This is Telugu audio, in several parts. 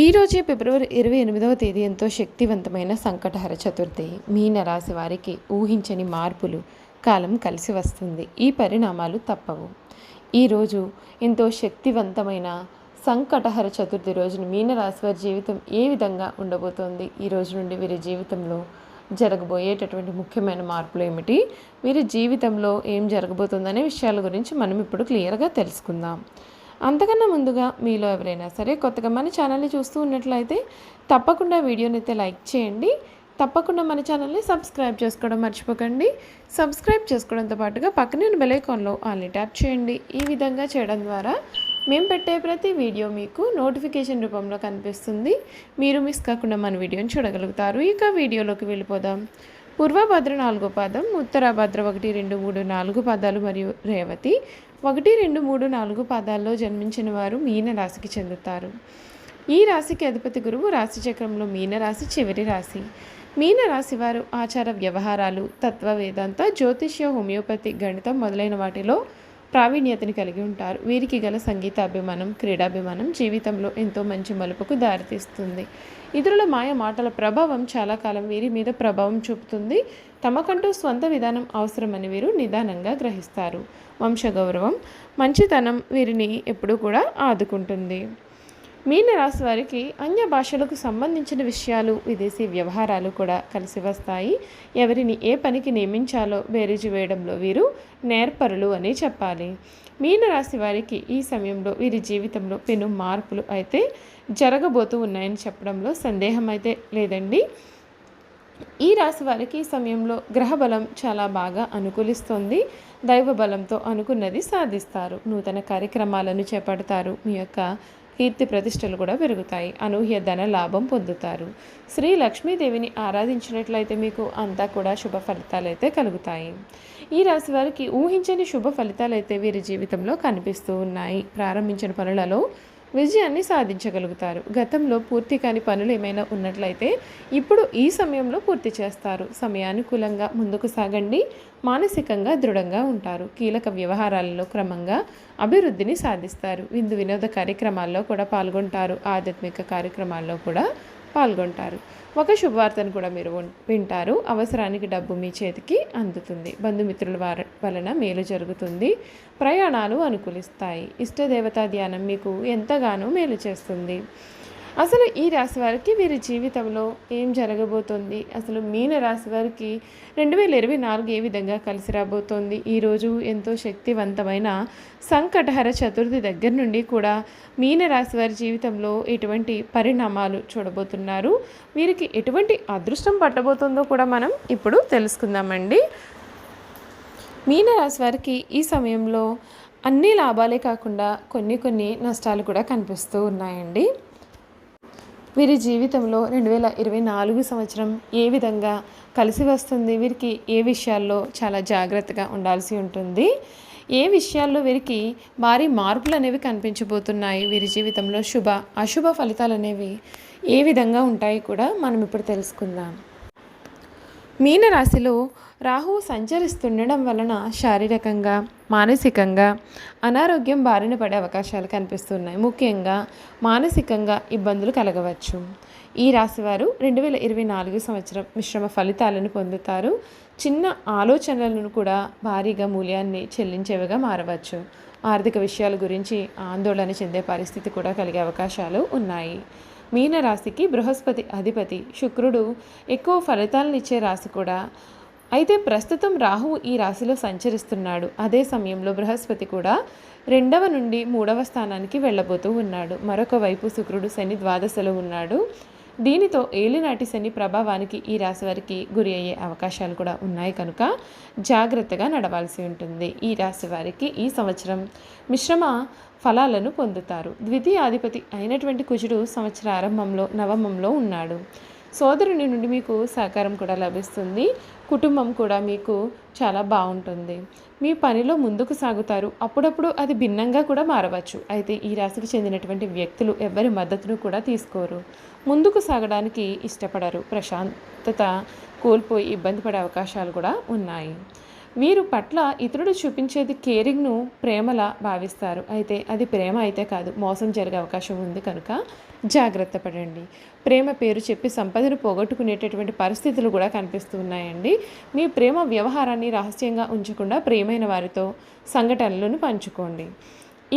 ఈరోజు ఫిబ్రవరి ఇరవై ఎనిమిదవ తేదీ ఎంతో శక్తివంతమైన సంకటహర చతుర్థి. మీనరాశి వారికి ఊహించని మార్పులు కాలం కలిసి వస్తుంది. ఈ పరిణామాలు తప్పవు. ఈరోజు ఎంతో శక్తివంతమైన సంకటహర చతుర్థి రోజున మీనరాశి వారి జీవితం ఏ విధంగా ఉండబోతోంది? ఈ రోజు నుండి వీరి జీవితంలో జరగబోయేటటువంటి ముఖ్యమైన మార్పులు ఏమిటి? వీరి జీవితంలో ఏం జరగబోతుందనే విషయాల గురించి మనం ఇప్పుడు క్లియర్గా తెలుసుకుందాం. అంతకన్నా ముందుగా మీలో ఎవరైనా సరే కొత్తగా మన ఛానల్ని చూస్తూ ఉన్నట్లయితే తప్పకుండా వీడియోని అయితే లైక్ చేయండి. తప్పకుండా మన ఛానల్ని సబ్స్క్రైబ్ చేసుకోవడం మర్చిపోకండి. సబ్స్క్రైబ్ చేసుకోవడంతో పాటుగా పక్కనే ఉన్న బెల్ ఆల్ని ట్యాప్ చేయండి. ఈ విధంగా చేయడం ద్వారా మేము పెట్టే ప్రతి వీడియో మీకు నోటిఫికేషన్ రూపంలో కనిపిస్తుంది. మీరు మిస్ కాకుండా మన వీడియోని చూడగలుగుతారు. ఇక వీడియోలోకి వెళ్ళిపోదాం. పూర్వభద్ర నాలుగో పాదం ఉత్తరాభద్ర ఒకటి రెండు మూడు నాలుగు పాదాలు మరియు రేవతి ఒకటి రెండు మూడు నాలుగు పాదాల్లో జన్మించిన వారు మీన రాశికి చెందుతారు. ఈ రాశికి అధిపతి గురువు రాశి చక్రంలో మీనరాశి చివరి రాశి. మీన రాశి వారు ఆచార వ్యవహారాలు తత్వ వేదాంత జ్యోతిష్య హోమియోపతి గణితం మొదలైన వాటిలో ప్రావీణ్యతని కలిగి ఉంటారు. వీరికి గల సంగీతాభిమానం క్రీడాభిమానం జీవితంలో ఎంతో మంచి మలుపుకు దారితీస్తుంది. ఇతరుల మాయ మాటల ప్రభావం చాలా కాలం వీరి మీద ప్రభావం చూపుతుంది. తమకంటూ స్వంత విధానం అవసరమని వీరు నిదానంగా గ్రహిస్తారు. వంశగౌరవం మంచితనం వీరిని ఎప్పుడూ కూడా ఆదుకుంటుంది. మీనరాశి వారికి అన్య భాషలకు సంబంధించిన విషయాలు విదేశీ వ్యవహారాలు కూడా కలిసి వస్తాయి. ఎవరిని ఏ పనికి నియమించాలో బేరీజు వేయడంలో వీరు నేర్పరులు అని చెప్పాలి. మీనరాశి వారికి ఈ సమయంలో వీరి జీవితంలో పెను మార్పులు అయితే జరగబోతూ ఉన్నాయని చెప్పడంలో సందేహం అయితే లేదండి. ఈ రాశి వారికి ఈ సమయంలో గ్రహబలం చాలా బాగా అనుకూలిస్తుంది. దైవ బలంతో అనుకున్నది సాధిస్తారు. నూతన కార్యక్రమాలను చేపడతారు. మీ యొక్క కీర్తి ప్రతిష్టలు కూడా పెరుగుతాయి. అనూహ్య ధన లాభం పొందుతారు. శ్రీ లక్ష్మీదేవిని ఆరాధించినట్లయితే మీకు అంతా కూడా శుభ ఫలితాలు అయితే కలుగుతాయి. ఈ రాశి వారికి ఊహించని శుభ ఫలితాలు అయితే వీరి జీవితంలో కనిపిస్తూ ఉన్నాయి. ప్రారంభించిన పనులలో విజయాన్ని సాధించగలుగుతారు. గతంలో పూర్తి కాని పనులు ఏమైనా ఉన్నట్లయితే ఇప్పుడు ఈ సమయంలో పూర్తి చేస్తారు. సమయానుకూలంగా ముందుకు సాగండి మానసికంగా దృఢంగా ఉంటారు. కీలక వ్యవహారాలలో క్రమంగా అభివృద్ధిని సాధిస్తారు. విందు వినోద కార్యక్రమాల్లో కూడా పాల్గొంటారు. ఆధ్యాత్మిక కార్యక్రమాల్లో కూడా పాల్గొంటారు. ఒక శుభవార్తను కూడా మీరు వింటారు. అవసరానికి డబ్బు మీ చేతికి అందుతుంది. బంధుమిత్రుల వలన మేలు జరుగుతుంది. ప్రయాణాలు అనుకూలిస్తాయి. ఇష్టదేవతా ధ్యానం మీకు ఎంతగానో మేలు చేస్తుంది. అసలు ఈ రాశి వారికి వీరి జీవితంలో ఏం జరగబోతోంది? అసలు మీన రాశి వారికి రెండు వేల ఇరవై నాలుగు ఏ విధంగా కలిసి రాబోతోంది? ఈరోజు ఎంతో శక్తివంతమైన సంకటహర చతుర్థి దగ్గర నుండి కూడా మీన రాశి వారి జీవితంలో ఎటువంటి పరిణామాలు చూడబోతున్నారు? వీరికి ఎటువంటి అదృష్టం పట్టబోతుందో కూడా మనం ఇప్పుడు తెలుసుకుందామండి. మీనరాశి వారికి ఈ సమయంలో అన్ని లాభాలే కాకుండా కొన్ని కొన్ని నష్టాలు కూడా కనిపిస్తూ ఉన్నాయండి. వీరి జీవితంలో రెండు వేల ఇరవై నాలుగు సంవత్సరం ఏ విధంగా కలిసి వస్తుంది? వీరికి ఏ విషయాల్లో చాలా జాగ్రత్తగా ఉండాల్సి ఉంటుంది? ఏ విషయాల్లో వీరికి భారీ మార్పులు అనేవి కనిపించబోతున్నాయి వీరి జీవితంలో? శుభ అశుభ ఫలితాలు అనేవి ఏ విధంగా ఉంటాయి కూడా మనం ఇప్పుడు తెలుసుకుందాం. మీనరాశిలో రాహు సంచరిస్తుండడం వలన శారీరకంగా మానసికంగా అనారోగ్యం బారిన పడే అవకాశాలు కనిపిస్తున్నాయి. ముఖ్యంగా మానసికంగా ఇబ్బందులు కలగవచ్చు. ఈ రాశివారు రెండు వేల ఇరవై నాలుగు సంవత్సరం మిశ్రమ ఫలితాలను పొందుతారు. చిన్న ఆలోచనలను కూడా భారీగా మూల్యాన్ని చెల్లించేవిగా మారవచ్చు. ఆర్థిక విషయాల గురించి ఆందోళన చెందే పరిస్థితి కూడా కలిగే అవకాశాలు ఉన్నాయి. మీనరాశికి బృహస్పతి అధిపతి శుక్రుడు ఎక్కువ ఫలితాలను ఇచ్చే రాశి కూడా. అయితే ప్రస్తుతం రాహువు ఈ రాశిలో సంచరిస్తున్నాడు. అదే సమయంలో బృహస్పతి కూడా రెండవ నుండి మూడవ స్థానానికి వెళ్ళబోతూ ఉన్నాడు. మరొక వైపు శుక్రుడు శని ద్వాదశలో ఉన్నాడు. దీనితో ఏలినాటి శని ప్రభావానికి ఈ రాశి వారికి గురి అయ్యే అవకాశాలు కూడా ఉన్నాయి కనుక జాగ్రత్తగా నడవాల్సి ఉంటుంది ఈ రాశివారికి ఈ సంవత్సరం. మిశ్రమ ఫలాలను పొందుతారు. ద్వితీయాధిపతి అయినటువంటి కుజుడు సంవత్సర ఆరంభంలో నవమంలో ఉన్నాడు. సోదరుని నుండి మీకు సహకారం కూడా లభిస్తుంది. కుటుంబం కూడా మీకు చాలా బాగుంటుంది. మీ పనిలో ముందుకు సాగుతారు. అప్పుడప్పుడు అది భిన్నంగా కూడా మారవచ్చు. అయితే ఈ రాశికి చెందినటువంటి వ్యక్తులు ఎవరి మద్దతును కూడా తీసుకోరు. ముందుకు సాగడానికి ఇష్టపడరు. ప్రశాంతత కోల్పోయి ఇబ్బంది పడే అవకాశాలు కూడా ఉన్నాయి. వీరు పట్ల ఇతరుడు చూపించేది కేరింగ్ను ప్రేమలా భావిస్తారు. అయితే అది ప్రేమ అయితే కాదు మోసం జరిగే అవకాశం ఉంది కనుక జాగ్రత్త పడండి. ప్రేమ పేరు చెప్పి సంపదను పోగొట్టుకునేటటువంటి పరిస్థితులు కూడా కనిపిస్తూ ఉన్నాయండి. మీ ప్రేమ వ్యవహారాన్ని రహస్యంగా ఉంచకుండా ప్రియమైన వారితో సంఘటనలను పంచుకోండి.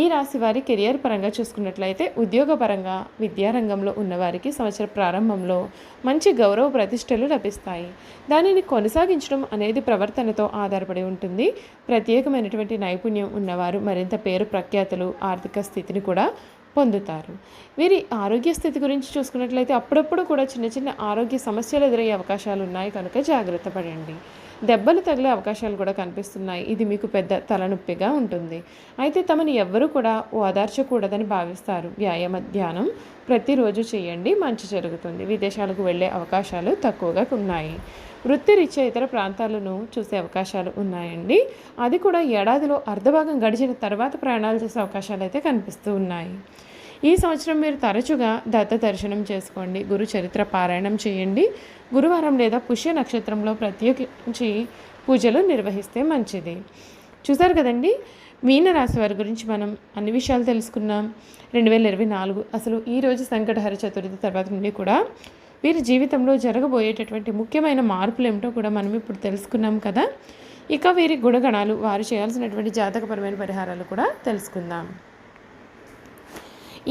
ఈ రాశి వారి కెరియర్ పరంగా చూసుకున్నట్లయితే ఉద్యోగపరంగా విద్యారంగంలో ఉన్నవారికి సంవత్సర ప్రారంభంలో మంచి గౌరవ ప్రతిష్టలు లభిస్తాయి. దానిని కొనసాగించడం అనేది ప్రవర్తనతో ఆధారపడి ఉంటుంది. ప్రత్యేకమైనటువంటి నైపుణ్యం ఉన్నవారు మరింత పేరు ప్రఖ్యాతులు ఆర్థిక స్థితిని కూడా పొందుతారు. వీరి ఆరోగ్య స్థితి గురించి చూసుకున్నట్లయితే అప్పుడప్పుడు కూడా చిన్న చిన్న ఆరోగ్య సమస్యలు ఎదురయ్యే అవకాశాలు ఉన్నాయి. కనుక జాగ్రత్త పడండి. దెబ్బలు తగిలే అవకాశాలు కూడా కనిపిస్తున్నాయి. ఇది మీకు పెద్ద తలనొప్పిగా ఉంటుంది. అయితే తమని ఎవ్వరూ కూడా ఓదార్చకూడదని భావిస్తారు. వ్యాయామ ధ్యానం ప్రతిరోజు చేయండి. మంచి జరుగుతుంది. విదేశాలకు వెళ్ళే అవకాశాలు తక్కువగా ఉన్నాయి. వృత్తిరీత్యా ఇతర ప్రాంతాలను చూసే అవకాశాలు ఉన్నాయండి. అది కూడా ఏడాదిలో అర్ధభాగం గడిచిన తర్వాత ప్రయాణాలు చేసే అవకాశాలు అయితే కనిపిస్తూ ఉన్నాయి. ఈ సంవత్సరం మీరు తరచుగా దత్త దర్శనం చేసుకోండి. గురు చరిత్ర పారాయణం చేయండి. గురువారం లేదా పుష్య నక్షత్రంలో ప్రత్యేకించి పూజలు నిర్వహిస్తే మంచిది. చూసారు కదండి? మీనరాశి వారి గురించి మనం అన్ని విషయాలు తెలుసుకున్నాం. రెండు వేల ఇరవై నాలుగు అసలు ఈరోజు సంకటహర చతుర్థి తర్వాత నుండి కూడా వీరి జీవితంలో జరగబోయేటటువంటి ముఖ్యమైన మార్పులు ఏమిటో కూడా మనం ఇప్పుడు తెలుసుకున్నాం కదా? ఇక వీరి గుణగణాలు వారు చేయాల్సినటువంటి జాతకపరమైన పరిహారాలు కూడా తెలుసుకుందాం.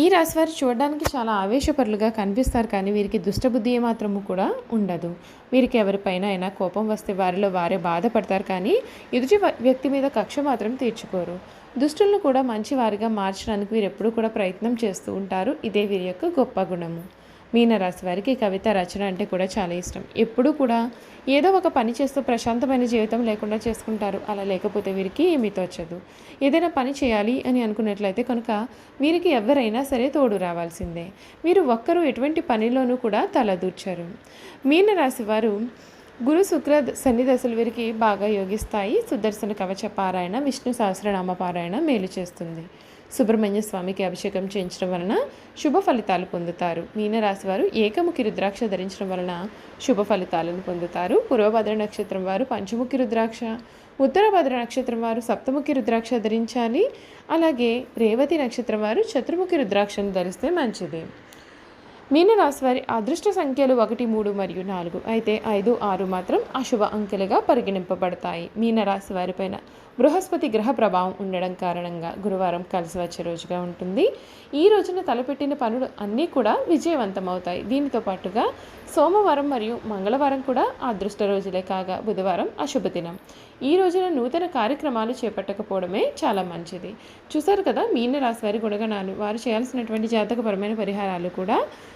ఈ రాశివారు చూడడానికి చాలా ఆవేశపరులుగా కనిపిస్తారు కానీ వీరికి దుష్టబుద్ధి ఏమాత్రము కూడా ఉండదు. వీరికి ఎవరిపైన అయినా కోపం వస్తే వారిలో వారే బాధపడతారు కానీ ఎదుటి వ్యక్తి మీద కక్ష మాత్రం తీర్చుకోరు. దుష్టులను కూడా మంచి వారిగా మార్చడానికి వీరు ఎప్పుడూ కూడా ప్రయత్నం చేస్తూ ఉంటారు. ఇదే వీరి యొక్క గొప్ప గుణము. మీనరాశి వారికి కవిత రచన అంటే కూడా చాలా ఇష్టం. ఎప్పుడూ కూడా ఏదో ఒక పని చేస్తూ ప్రశాంతమైన జీవితం లేకుండా చేసుకుంటారు. అలా లేకపోతే వీరికి ఏమీ తోచదు. ఏదైనా పని చేయాలి అని అనుకున్నట్లయితే కనుక వీరికి ఎవరైనా సరే తోడు రావాల్సిందే. వీరు ఒక్కరు ఎటువంటి పనిలోనూ కూడా తలదూర్చారు. మీనరాశి వారు గురు శుక్ర శని దశలు వీరికి బాగా యోగిస్తాయి. సుదర్శన కవచ పారాయణ విష్ణు సహస్రనామ పారాయణ మేలు చేస్తుంది. సుబ్రహ్మణ్య స్వామికి అభిషేకం చేయించడం వలన శుభ ఫలితాలు పొందుతారు. మీనరాశి వారు ఏకముఖి రుద్రాక్ష ధరించడం వలన శుభ ఫలితాలను పొందుతారు. పూర్వభద్ర నక్షత్రం వారు పంచముఖి రుద్రాక్ష ఉత్తరభద్ర నక్షత్రం వారు సప్తముఖి రుద్రాక్ష ధరించాలి. అలాగే రేవతి నక్షత్రం వారు చతుర్ముఖి రుద్రాక్షను ధరిస్తే మంచిది. మీనరాశి వారి అదృష్ట సంఖ్యలు ఒకటి మూడు మరియు నాలుగు. అయితే ఐదు ఆరు మాత్రం అశుభ అంకెలుగా పరిగణింపబడతాయి. మీనరాశి వారిపైన బృహస్పతి గ్రహ ప్రభావం ఉండడం కారణంగా గురువారం కలిసి వచ్చే రోజుగా ఉంటుంది. ఈ రోజున తలపెట్టిన పనులు అన్నీ కూడా విజయవంతమవుతాయి. దీనితో పాటుగా సోమవారం మరియు మంగళవారం కూడా అదృష్ట రోజులే కాగా బుధవారం అశుభ దినం ఈ రోజున నూతన కార్యక్రమాలు చేపట్టకపోవడమే చాలా మంచిది. చూసారు కదా మీన రాశి వారి గుణగణాలు. వారు చేయాల్సినటువంటి జాతకపరమైన పరిహారాలు కూడా